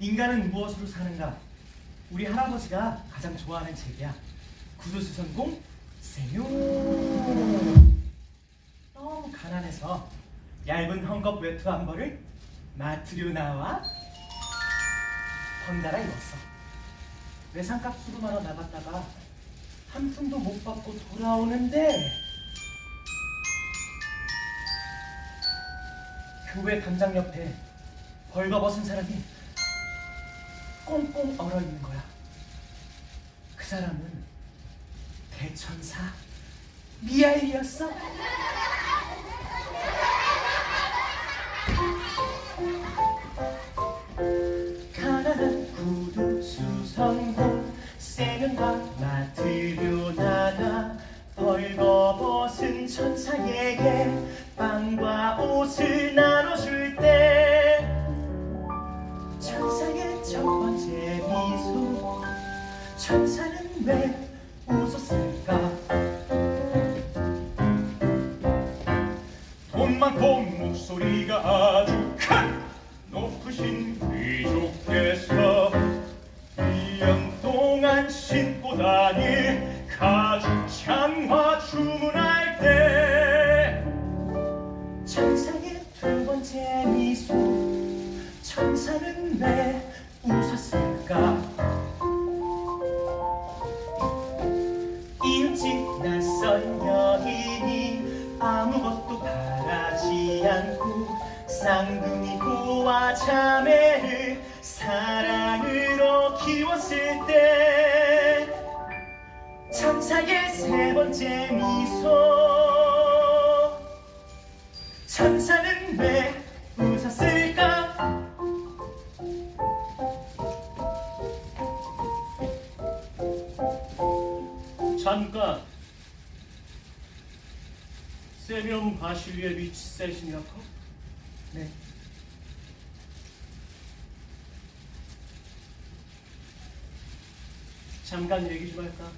인간은 무엇으로 사는가? 우리 할아버지가 가장 좋아하는 책이야. 구두수선공 세뇨. 너무 가난해서 얇은 헝겊 외투 한 벌을 마트로 나와 번달아 입었어. 외상값 수금하러 나갔다가 한 푼도 못 받고 돌아오는데 교회 담장 옆에 벌거벗은 사람이 꽁꽁 얼어 있는 거야. 그 사람은 대천사 미하일이었어. 가난한 구두 수성공 세면과 맡으려 나가 벌거벗은 천사에게 빵과 옷을 나 첫 번째 미소 천사는 왜 웃었을까 돈 많고 목소리가 아주 큰 높으신 귀족께서 1년 동안 신고 다닐 가죽 장화 주문할 때 천사의 두 번째 미소 천사는 왜 아무것도 바라지 않고 쌍둥이 고와 자매를 사랑으로 키웠을 때 천사의 세 번째 미소 천사는 왜 웃었을까? 잠깐 세명 바실리에 비치 세시냐코? 네. 잠깐 얘기 좀 할까?